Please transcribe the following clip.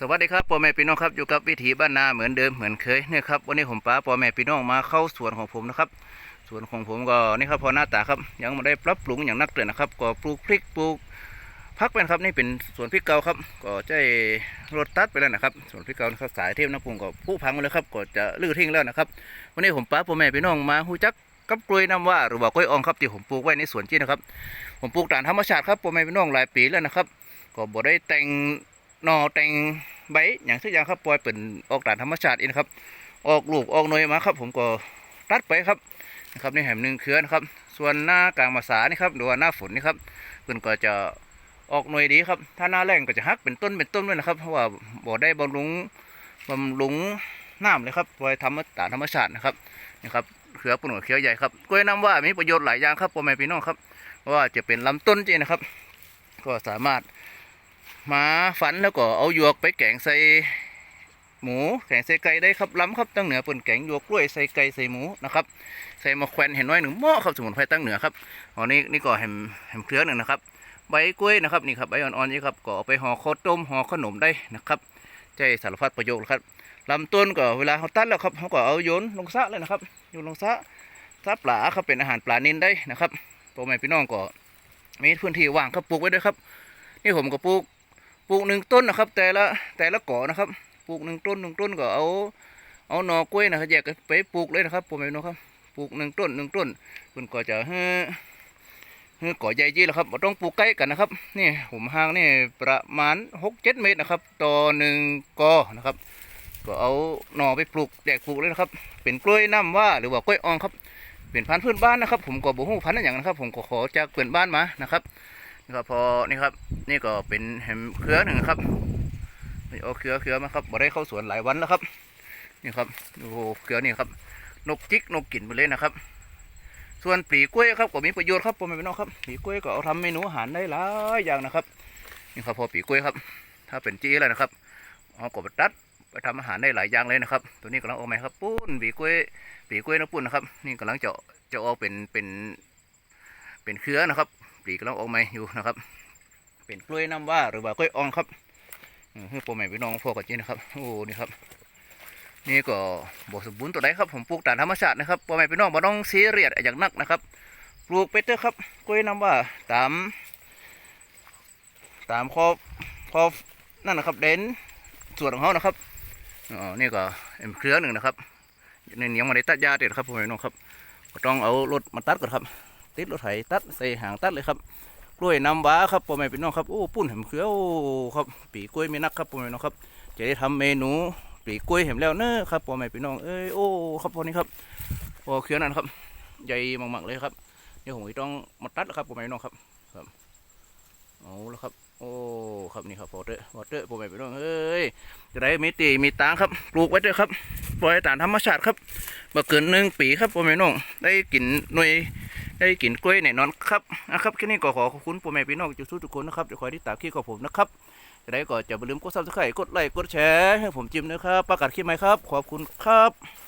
สวัสดีครับพ่อแม่พี่น้องครับอยู่กับวิถีบ้านนาเหมือนเดิมเหมือนเคยเนี่ยครับวันนี้ผมป้าพ่อแม่พี่น้องมาเข้าสวนของผมนะครับสวนของผมก็นี่ครับพอหน้าตาครับยังไม่ได้ปรับปรุงอย่างนักเลยนะครับ ก็ปลูกพริกปลูกพักเป็นครับนี่เป็นสวนพริกเก่าครับ ก็ใจรถตัดไปแล้วนะครับสวนพริกเก่านะครับสายเทพน้ำพุงก็ผู้พังไปแล้วครับก็จะลื้อทิ้งแล้วนะครับวันนี้ผมป้าพ่อแม่พี่น้องมาหูจักกับกล้วยน้ำว่าหรือว่ากล้วยอ่องครับที่ผมปลูกไว้ในสวนจีนะครับผมปลูกตามธรรมชาติครับพ่อแม่พี่น้องหลายปีแล้วนะครับ ก็บ่ได้แต่ง หนอแต่งใบอย่างสักอย่างครับปล่อยเป็นออกตามธรรมชาติเองครับ ออกลูกออกหน่วยมาครับ ผมก็ตัดไปครับนะครับในแหมหนึ่งเครือนะครับ ส่วนหน้ากลางมาสานี่ครับหรือว่าหน้าฝนนี่ครับเพิ่นก็จะออกหน่วยดีครับ ถ้าหน้าแรงก็จะฮักเป็นต้นเป็นต้นด้วยนะครับเพราะว่าบ่ได้บำรุงบำรุงน้ำเลยครับปล่อยธรรมตามธรรมชาตินะครับนี่ครับเครือปุ่นกับเครือใหญ่ครับกล้วยน้ำว่ามีประโยชน์หลายอย่างครับพ่อแม่พี่น้องครับว่าจะเป็นลำต้นจริงนะครับ ก็สามารถ มาฝันแล้วก็เอาหยวกไปแกงใส่หมูแกงใส่ไก่ได้ครับล้ำครับตั้งเหนือเปิ่นแกงหยวกกล้วยใส่ไก่ใส่หมูนะครับใส่มาแควนเห็นน้อยหนึ่งหม้อครับสมุนไพรตั้งเหนือครับอ๋อนี่นี่ก็แหมแหมเครือหนึ่งนะครับใบกล้วยนะครับนี่ครับใบอ่อนๆนี่ครับก็เอาไปห่อข้าวต้มห่อขนมได้นะครับใจสารพัดประโยชน์ครับลำต้นก็เวลาเขาตัดแล้วครับเขาก็เอาโยนลงสะเลยนะครับโยนลงสะสระปลาครับเป็นอาหารปลานินได้นะครับพ่อแม่พี่น้องก็มีพื้นที่ว่างครับปลูกไว้ด้วยครับ นี่ผมก็ปลูก ปลูกหนึ่งต้นนะครับ แต่ละแต่ละก่อนะครับ ปลูกหนึ่งต้นหนึ่งต้นก็เอา เอาหน่อกล้วยนะครับแยกไปปลูกเลยนะครับผมไม่รู้ครับ ปลูกหนึ่งต้นหนึ่งต้นคุณก็จะเฮ้อเฮ้อก่อใหญ่ยี่แล้วครับต้องปลูกใกล้กันนะครับ นี่ผมห่างนี่ประมาณหกเจ็ดเมตรนะครับ ต่อหนึ่งกอนะครับ ก็เอาหน่อไปปลูกแยกปลูกเลยนะครับ เป็นกล้วยน้ำว่าหรือว่ากล้วยอ่องครับเป็นพันธุ์พื้นบ้านนะครับ ผมก็บ่ฮู้พันธุ์อนหย่างนะครับ ผมก็ขอจากเพื่อนบ้านมานะครับ นี่ครับพอนี่ครับ นี่ก็เป็นแหมเครือหนึ่งครับนี่เอาเครือเครือมาครับบ่ได้เข้าสวนหลายวันแล้วครับ นี่ครับโอ้เครือนี่ครับ นกจิกนกกินไปเลยนะครับ ส่วนปลีกล้วยครับก็มีประโยชน์ครับผมไม่น้องครับปลีกล้วยก็เอาทำเมนูอาหารได้หลายอย่างนะครับนี่ครับพอปลีกล้วยครับ ถ้าเป็นจี้แล้วนะครับเอากบตัดไปทำอาหารได้หลายอย่างเลยนะครับ ตัวนี้กำลังออกมาครับปุ้นปีกล้วยปีกล้วยนะปุ้นนะครับ นี่กำลังจะจะออกเป็นเป็นเป็นเครือนะครับ ปลีกำลังออกมาอยู่นะครับ เป็นกล้วยน้ำว่าหรือว่ากล้วยอ่องครับอืมให้พ่อแม่พี่น้องพวกกันจีนะครับโอ้นี่ครับ นี่ก็บสมบูรณ์ตัวใดครับผมปลูกตามธรรมชาตินะครับพ่อแม่พี่น้องบ่ต้องซีเรียสอย่างนักนะครับ ปลูกไปเถอะครับกล้วยน้ำว่าตาม ตามข้อข้อนั่นนะครับเด่นส่วนของเขานะครับอ๋อนี่ก็เอ็มเครือหนึ่งนะครับในเนี้ยังมาได้ตัดยาเด็ดครับพ่อแม่พี่น้องครับก็ต้องเอารถมาตัดก่อนครับ ติดรถไถตัดใส่หางตัดเลยครับกล้วยน้ำว้าครับพ่อแม่พี่น้องครับโอ้ปุ้นเห็มเขียวครับปีกล้วยมีนักครับพ่อแม่พี่น้องครับ จะได้ทำเมนูปีกล้วยเห็มแล้วเนอะครับพ่อแม่พี่น้องเอ้ยโอ้ครับพอนี้ครับพอเขียวนั่นครับ ใหญ่มากๆเลยครับเดี๋ยวผมต้องมาตัดครับพ่อแม่พี่น้องครับครับเอาแล้วครับโอ้ครับนี่ครับพอเตอร์พอเตอร์พ่อแม่พี่น้องเอ้ยจะได้มีตีมีตางครับปลูกไว้ด้วยครับปล่อยตามธรรมชาติครับมาเกินหนึ่งปีครับพ่อแม่พี่น้องได้กินหน่วย ได้กินกล้วยแน่นอนครับนะครับแค่นี้ก็ขอขอบคุณพ่อแม่พี่น้องจุทุกทุกคนนะครับจะคอยที่ตามคลิปกับผมนะครับจะได้ก็จะอย่าลืมกดซับสไครต์กดไลค์กดแชร์ให้ผมจิ้มนะครับ ประกาศคลิปใหม่ครับ ขอบคุณครับ